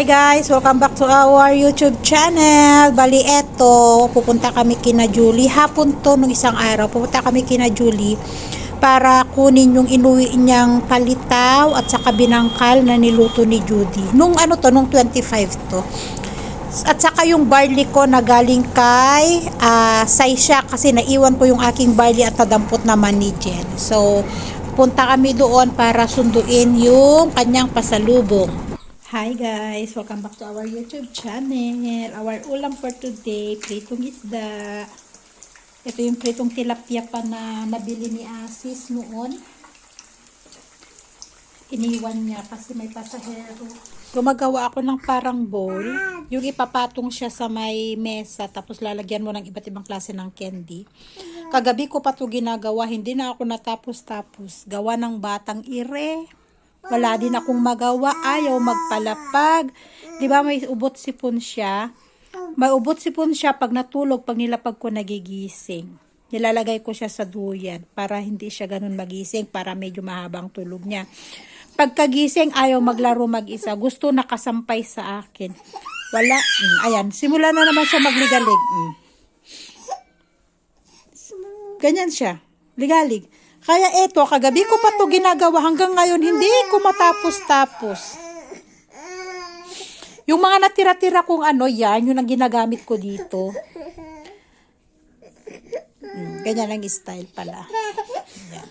Hi guys, welcome back to our YouTube channel. Bali eto, pupunta kami kina Julie. Hapon to nung isang araw, pupunta kami kina Julie para kunin yung inuwi niyang palitaw at saka binangkal na niluto ni Judy. Nung ano to, nung 25 to. At saka yung barley ko na galing kay uh, Saisha kasi naiwan ko yung aking barley at nadampot naman ni Jen. So, punta kami doon para sunduin yung kanyang pasalubong. Hi guys! Welcome back to our YouTube channel. Our ulam for today, pritong isda. Ito yung pritong tilapia pa na nabili ni Asis noon. Iniwan niya kasi may pasahero. Gumagawa ako ng parang bowl. Yung ipapatong siya sa may mesa tapos lalagyan mo ng iba't ibang klase ng candy. Kagabi ko pa to ginagawa. Hindi na ako natapos-tapos. Gawa ng batang ire. Wala din akong magawa. Ayaw magpalapag. Di ba may ubot sipon siya? May ubot sipon siya pag natulog, pag nilapag ko nagigising. Nilalagay ko siya sa duyan para hindi siya ganun magising, para medyo mahabang tulog niya. Pagkagising, ayaw maglaro mag-isa. Gusto nakasampay sa akin. Wala. Mm, ayan, simula na naman siya magligalig. Mm. Ganyan siya. Ligalig. Kaya eto, kagabi ko pa to ginagawa hanggang ngayon, hindi ko matapos-tapos. Yung mga natira-tira kong ano yan, yun ang ginagamit ko dito. Hmm, ganyan ang style pala. Yan.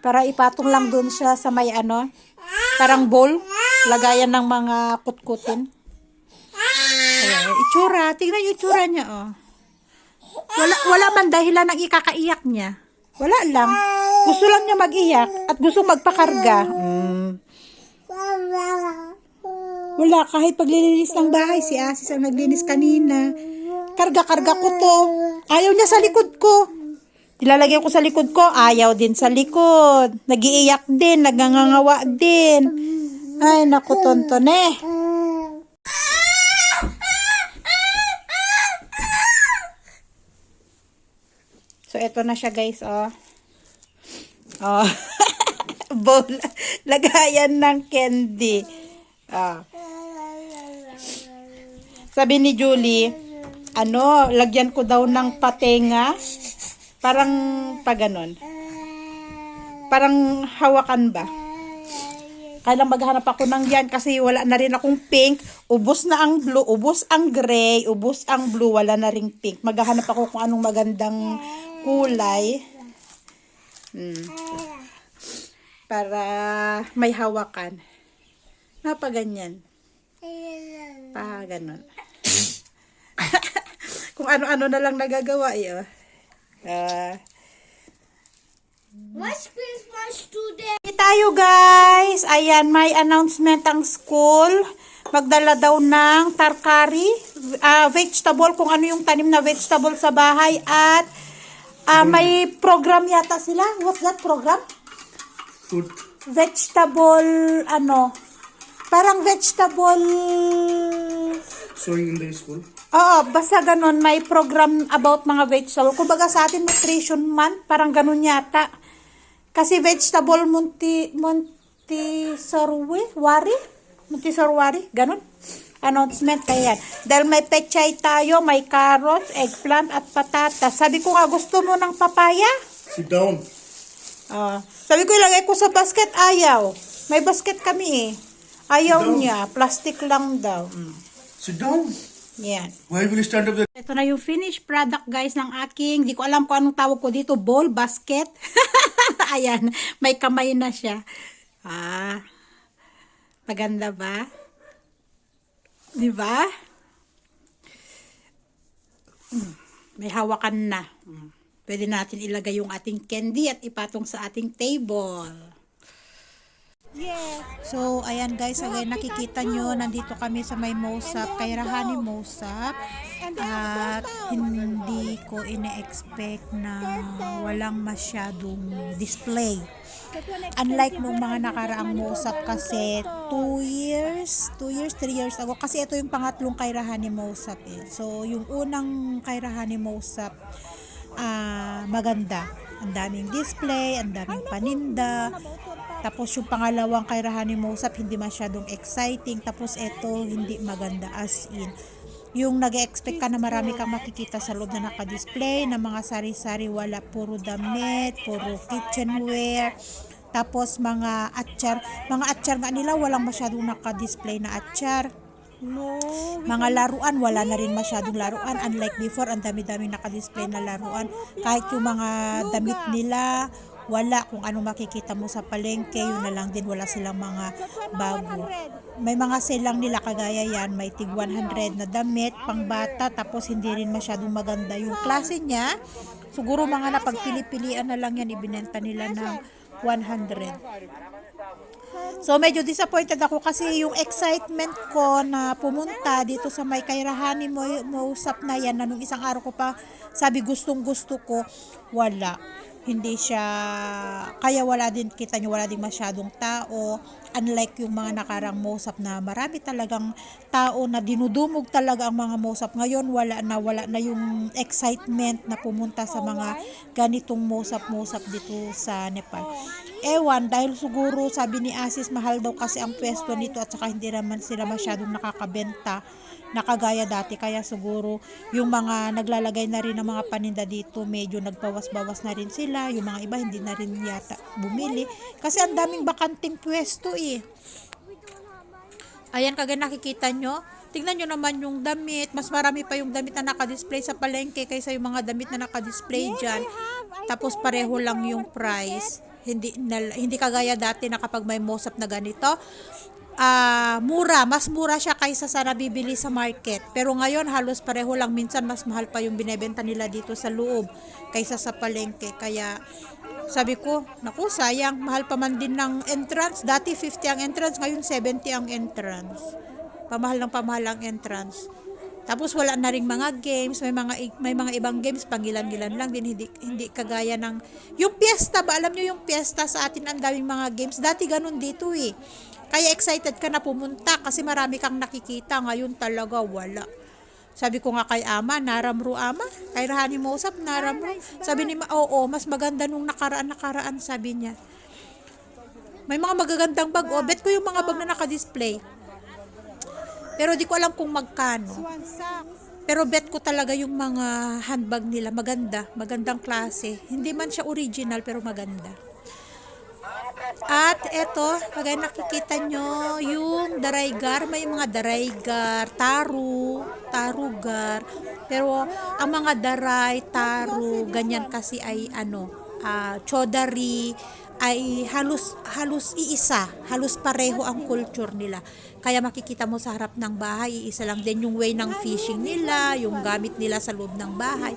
Para ipatong lang dun siya sa may ano, parang bowl, lagayan ng mga kutkutin. Ayan, itsura, tingnan yung itsura niya, oh. Wala, wala man dahilan ng ikakaiyak niya. Wala lang. Gusto lang niya mag-iyak at gusto magpakarga. Mm. Wala, kahit paglilinis ng bahay, si Asis ang naglinis kanina. Karga-karga ko to. Ayaw niya sa likod ko. Ilalagay ko sa likod ko, ayaw din sa likod. Nagiiyak din, nagangangawa din. Ay, naku, tonton eh. So, eto na siya guys, oh. Oh. Bowl. Lagayan ng candy. Oh. Sabi ni Julie, ano, lagyan ko daw ng patenga. Parang pa ganon. Parang hawakan ba? Kaya maghanap ako ng yan kasi wala na rin akong pink. Ubus na ang blue, ubus ang gray, ubus ang blue, wala na ring pink. Maghahanap ako kung anong magandang kulay. Hmm. Para may hawakan. Napaganyan. Pa ganon. kung ano-ano na lang nagagawa eh. oh. Ah. What's Christmas today? Tayo guys! Ayan, may announcement ang school. Magdala daw ng tarkari, ah, vegetable, kung ano yung tanim na vegetable sa bahay at ah, may program yata sila. What's that program? Food. Vegetable, ano, parang vegetable, Sewing in the school. oo, basta ganun, may program about mga vegetable. Kumbaga sa atin, nutrition month, parang ganun yata. Kasi vegetable munti, munti sarwi, wari? Munti sarwari, ganun. Announcement kaya yan. Dahil may pechay tayo, may carrots, eggplant, at patatas. Sabi ko nga, gusto mo ng papaya? Sit down. Ah, sabi ko ilagay ko sa basket, ayaw. May basket kami eh. Ayaw niya, plastic lang daw. Mm. Sit down. Yan. Why will you stand up there? Ito na yung finished product guys ng aking, di ko alam kung anong tawag ko dito, bowl, basket. Ayan, may kamay na siya. Ah, maganda ba? Di ba? Mm, May hawakan na. Mm. Pwede natin ilagay yung ating candy at ipatong sa ating table. So, ayan guys, again, nakikita nyo, nandito kami sa may Mosap, kay Rahani Mosap. At hindi ko ine-expect na walang masyadong display. Unlike nung mga nakaraang Mosap kasi 2 years, 2 years, 3 years ago. Kasi ito yung pangatlong kay Rahani Mosap eh. So, yung unang kay Rahani Mosap, ah maganda. Ang daming display, ang daming paninda. Tapos yung pangalawang kay Rahani Mosap, hindi masyadong exciting. Tapos eto, hindi maganda as in. Yung nag expect ka na marami kang makikita sa loob na naka-display, na mga sari-sari, wala puro damit, puro kitchenware. Tapos mga atchar, mga atchar nga nila, walang masyadong naka-display na atchar. No. Mga laruan, wala na rin masyadong laruan. Unlike before, ang dami-dami naka-display na laruan. Kahit yung mga damit nila, wala. Kung ano makikita mo sa palengke, yun na lang din. Wala silang mga bago. May mga silang nila kagaya yan. May tig 100 na damit, pang bata, tapos hindi rin masyadong maganda yung klase niya. Siguro mga napagpili-pilian na lang yan, ibinenta nila ng 100. So medyo disappointed ako kasi yung excitement ko na pumunta dito sa may kairahani mo, mo usap na yan na nung isang araw ko pa sabi gustong gusto ko wala hindi siya kaya wala din kita nyo wala din masyadong tao. Unlike yung mga nakarang mosap na marami talagang tao na dinudumog talaga ang mga mosap ngayon. Wala na wala na yung excitement na pumunta sa mga ganitong mosap mosap dito sa Nepal ewan dahil siguro sabi ni Asis mahal daw kasi ang pwesto nito at saka hindi naman sila masyadong nakakabenta nakagaya dati. Kaya siguro yung mga naglalagay na rin ng mga paninda dito medyo nagbawas-bawas na rin sila. Yung mga iba hindi na rin yata bumili. Kasi ang daming bakanting pwesto eh. Ayan kagaya nakikita nyo. Tingnan nyo naman yung damit. Mas marami pa yung damit na nakadisplay sa palengke kaysa yung mga damit na nakadisplay dyan. Tapos pareho lang yung price hindi na, hindi kagaya dati na kapag may mosap na ganito ah mura, mas mura siya kaysa sa nabibili sa market. Pero ngayon halos pareho lang minsan mas mahal pa yung binebenta nila dito sa loob kaysa sa palengke. Kaya sabi ko, naku sayang, mahal pa man din ng entrance. Dati 50 ang entrance, ngayon 70 ang entrance. Pamahal ng pamahal ang entrance. Tapos wala na ring mga games, may mga may mga ibang games pangilan-gilan lang din hindi hindi kagaya ng yung piyesta ba alam niyo yung piyesta sa atin ang daming mga games. Dati ganun dito eh. Kaya excited ka na pumunta kasi marami kang nakikita. Ngayon talaga wala. Sabi ko nga kay Ama, naramro Ama. Kay Rahani Mosap, naramro. Sabi ni Ma, oo, mas maganda nung nakaraan-nakaraan, sabi niya. May mga magagandang bag. Oh, bet ko yung mga bag na nakadisplay. Pero di ko alam kung magkano. Pero bet ko talaga yung mga handbag nila maganda, magandang klase. Hindi man siya original pero maganda. At eto, kagaya nakikita nyo, yung daraygar, may mga daraygar, taru, tarugar. Pero ang mga daray, taru, ganyan kasi ay ano, ah, chodari, ay halos halos iisa, halos pareho ang culture nila. Kaya makikita mo sa harap ng bahay, iisa lang din yung way ng fishing nila, yung gamit nila sa loob ng bahay.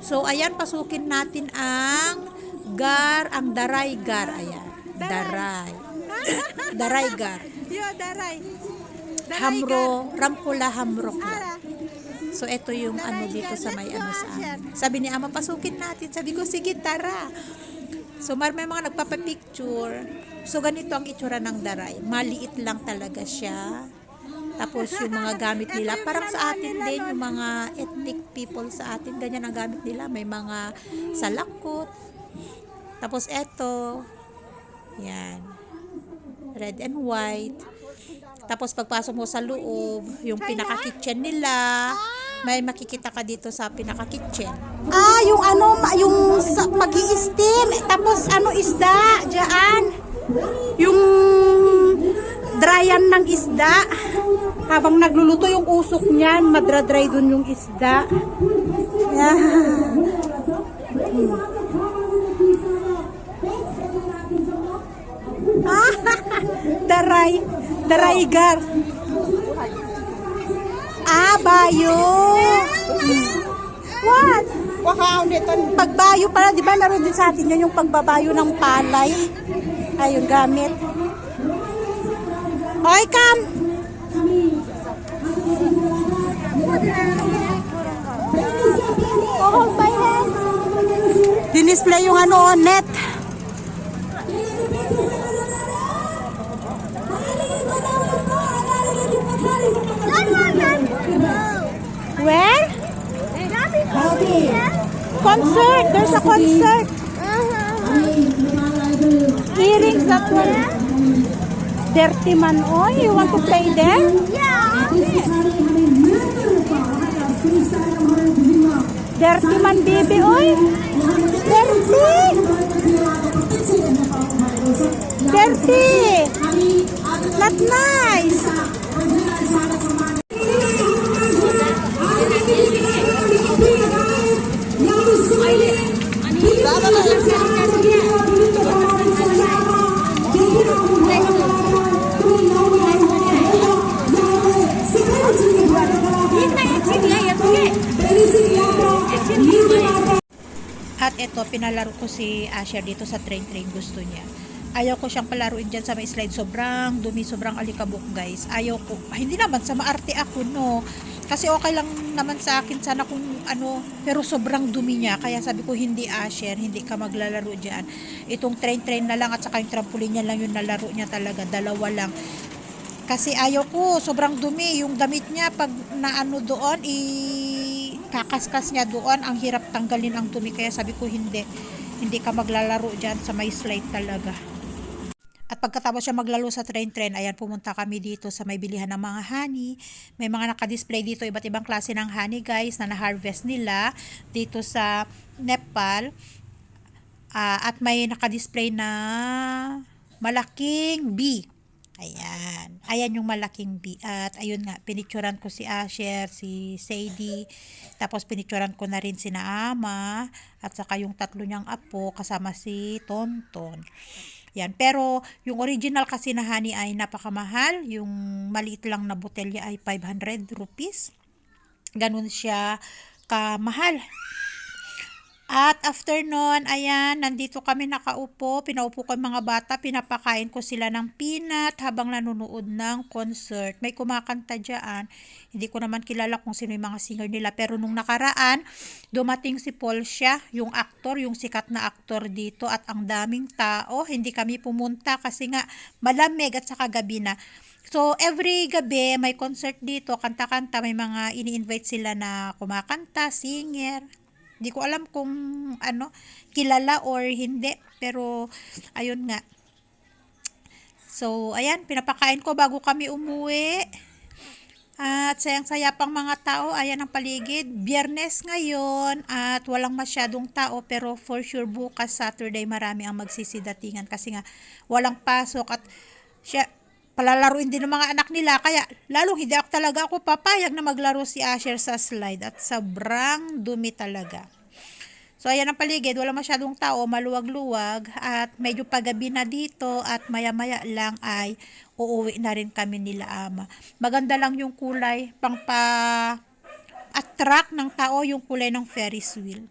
So ayan, pasukin natin ang gar, ang daray gar, ayan. Daray. daray gar. Yo, daray. Hamro, Ramkula Hamro Club. Ara. So, ito yung ano dito sa may ano sa amin. Sabi ni Ama, pasukin natin. Sabi ko, sige, tara. So, mar may mga nagpapapicture. So, ganito ang itsura ng daray. Maliit lang talaga siya. Tapos, yung mga gamit nila, parang sa atin din, yung mga ethnic people sa atin, ganyan ang gamit nila. May mga salakot. Tapos, eto. Yan. Red and white. Tapos pagpasok mo sa loob, yung pinaka-kitchen nila, may makikita ka dito sa pinaka-kitchen. Ah, yung ano, yung pag steam tapos ano isda, diyan. Yung dryan ng isda. Habang nagluluto yung usok niyan, madra-dry dun yung isda. Yan. Ah, daray, daraygar. Ah, bayo. What? Wakaw nito. Pagbayo pala, di ba meron din sa atin yun yung pagbabayo ng palay. Ay, yung gamit. Oy, come! Oh, my hand. Dinisplay yung ano, net. Concert. There's a concert. earrings that one. Dirty man, oy. You want to play there? Yeah. Dirty man, baby, oy. Dirty. Dirty. Not nice. Pinalaro ko si Asher dito sa train train gusto niya. Ayaw ko siyang palaruin dyan sa may slide. Sobrang dumi, sobrang alikabok guys. Ayaw ko. Ay, hindi naman, sa maarte ako no. Kasi okay lang naman sa akin sana kung ano, pero sobrang dumi niya. Kaya sabi ko, hindi Asher, hindi ka maglalaro dyan. Itong train train na lang at saka yung trampoline niya lang yung nalaro niya talaga. Dalawa lang. Kasi ayaw ko, sobrang dumi. Yung damit niya, pag naano doon, i kakaskas niya doon, ang hirap tanggalin ang dumi. Kaya sabi ko, hindi. Hindi ka maglalaro dyan sa may slide talaga. At pagkatapos siya maglaro sa train-train, ayan, pumunta kami dito sa may bilihan ng mga honey. May mga nakadisplay dito, iba't ibang klase ng honey, guys, na na-harvest nila dito sa Nepal. Ah, at may nakadisplay na malaking bee. Ayan. Ayan yung malaking bee. At ayun nga, pinicturan ko si Asher, si Sadie. Tapos pinicturan ko na rin si Naama. At saka yung tatlo niyang apo kasama si Tonton. Yan. Pero yung original kasi na honey ay napakamahal. Yung maliit lang na botelya ay 500 rupees. Ganun siya kamahal. At after nun, ayan, nandito kami nakaupo, pinaupo ko yung mga bata, pinapakain ko sila ng peanut habang nanonood ng concert. May kumakanta dyan. Hindi ko naman kilala kung sino yung mga singer nila. Pero nung nakaraan, dumating si Paul siya, yung aktor, yung sikat na aktor dito at ang daming tao. Hindi kami pumunta kasi nga malamig at saka gabi na. So, every gabi may concert dito, kanta-kanta, may mga ini-invite sila na kumakanta, singer. Hindi ko alam kung ano, kilala or hindi. Pero, ayun nga. So, ayan, pinapakain ko bago kami umuwi. At sayang-saya pang mga tao, ayan ang paligid. Biyernes ngayon at walang masyadong tao pero for sure bukas Saturday marami ang magsisidatingan kasi nga walang pasok at siya palalaruin din ng mga anak nila kaya lalong hindi ako talaga ako papayag na maglaro si Asher sa slide at sobrang dumi talaga. So, ayan ang paligid. Wala masyadong tao, maluwag-luwag. At medyo pagabi na dito at maya-maya lang ay uuwi na rin kami nila ama. Maganda lang yung kulay, pang pa attract ng tao yung kulay ng Ferris wheel.